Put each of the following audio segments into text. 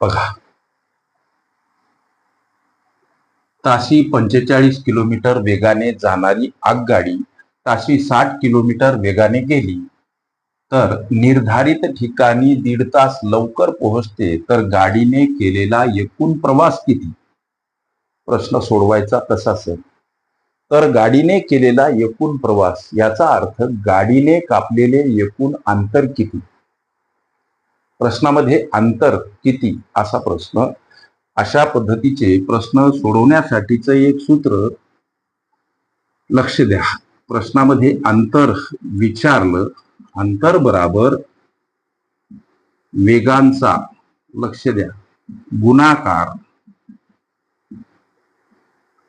बघा. ताशी पंचेचाळीस किलोमीटर वेगाने जाणारी आगगाडी ताशी साठ किलोमीटर वेगाने गेली. तर निर्धारित ठिकाणी दीड तास लवकर पोहोचते तर गाडीने केलेला एकूण प्रवास किती? प्रश्न सोडवायचा तसा सर तर गाडीने केलेला एकूण प्रवास याचा अर्थ गाडीने कापलेले एकूण अंतर किती? प्रश्नामध्ये अंतर किती असा प्रश्न. अशा पद्धतीचे प्रश्न सोडवण्यासाठीचं एक सूत्र लक्ष द्या. प्रश्नामध्ये अंतर विचारलं अंतर बराबर वेगांचा लक्ष द्या. गुणाकार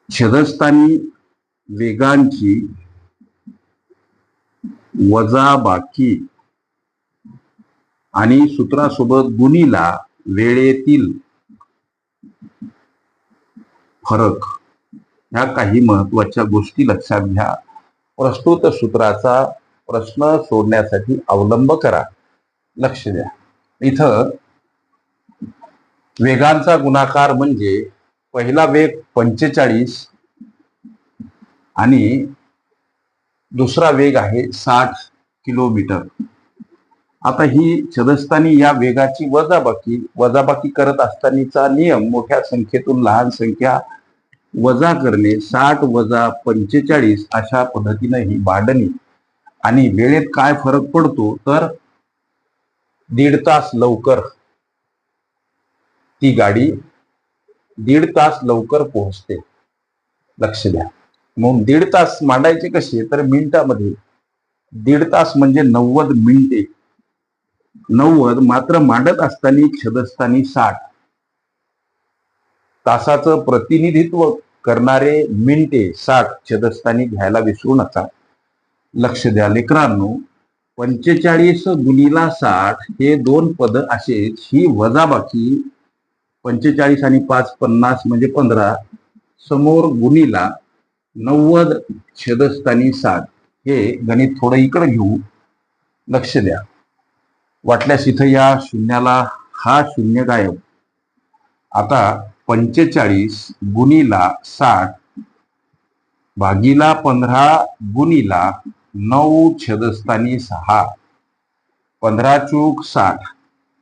छदस्थानी वेगांची वजाबाकी आणि सूत्रासोबत गुणीला वेळेतील फरक ह्या काही महत्त्वाच्या गोष्टी लक्षात घ्या. प्रस्तुत सूत्राचा प्रश्न सोडण्यासाठी अवलंब करा. लक्ष द्या. इथं वेगांचा गुणाकार म्हणजे पहिला वेग पंचेचाळीस आणि दुसरा वेग आहे साठ किलोमीटर. आता ही छदस्थानी या वेगाची वजाबाकी वजाबाकी करत असतानाचा नियम मोठ्या संख्येतून लहान संख्या वजा करणे साठ वजा पंचेचाळीस अशा पद्धतीनं ही भांडणी आणि वेळेत काय फरक पडतो तर दीड तास लवकर ती गाडी दीड तास लवकर पोहोचते. लक्ष द्या. मग दीड तास मांडायचे कसे? तर मिनिटामध्ये. दीड तास म्हणजे नव्वद मिनिटे. नव्वद मात्र मांडत असताना छदस्थानी साठ. तासाचं प्रतिनिधित्व करणारे मिनिटे साठ छदस्थानी घ्यायला विसरू नका. लक्ष द्या लेकरांनो पंचेचाळीस गुणीला साठ हे दोन पद असेच ही वजाबाकी पंचेचाळीस आणि पाच पन्नास म्हणजे पंधरा समोर गुणीला नव्वद छेदस्थानी साठ. हे गणित थोडं इकडं घेऊ. लक्ष द्या. वाटल्यास इथं या शून्याला हा शून्य गायब आता पंचेचाळीस गुणीला साठ भागीला पंधरा गुणीला नऊ छेदस्थानी सहा. पंधरा चूक साठ.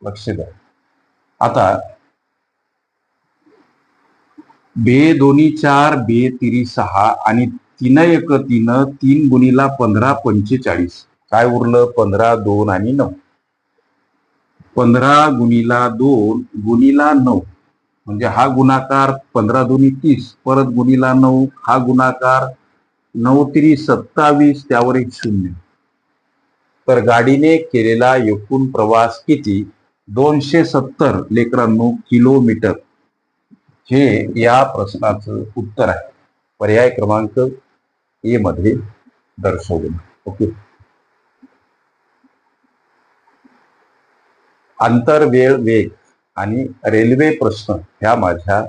लक्ष द्या. आता बे दोन्ही चार बे तिरी सहा आणि तीन एक तीन तीन गुणीला पंधरा पंचेचाळीस. काय उरलं? पंधरा दोन आणि नऊ. पंधरा गुणीला दोन गुणीला नऊ. म्हणजे हा गुणाकार पंधरा दोन्ही तीस परत गुणीला नऊ हा गुणाकार नऊ तिरी सत्तावीस त्यावर एक शून्य. तर गाडीने केलेला एकूण प्रवास किती? दोनशे सत्तर लेकरांनो किलोमीटर. हे या प्रश्नाचं उत्तर आहे. पर्याय क्रमांक ए मध्ये दर्शवलं. ओके. आंतर वेळ वेग आणि रेल्वे प्रश्न ह्या माझ्या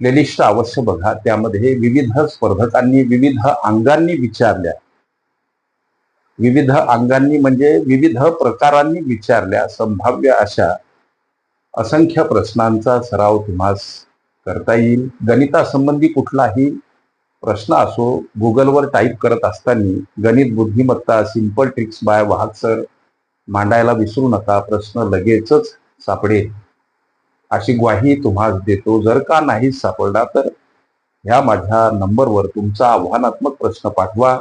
प्लेलिस्ट अवश्य बघा. त्यामध्ये विविध स्पर्धकांनी विविध अंगांनी विचारल्या. विविध अंगांनी म्हणजे विविध प्रकारांनी विचारल्या. संभाव्य अशा असंख्य प्रश्नांचा सराव तुम्हास करता येईल. गणितासंबंधी कुठलाही प्रश्न असो गुगलवर टाईप करत असताना गणित बुद्धिमत्ता simple tricks by Wahak sir मांडायला विसरू नका प्रश्न लगेचच सापडेल. अशी ग्वाही तुम्हाला देतो. जर का नाही सापडला तर ह्या माझ्या नंबरवर तुमचा आव्हानात्मक प्रश्न पाठवा.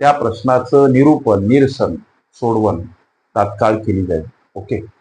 त्या प्रश्नाचं निरूपण निरसन सोडवण तात्काळ केली जाईल. ओके?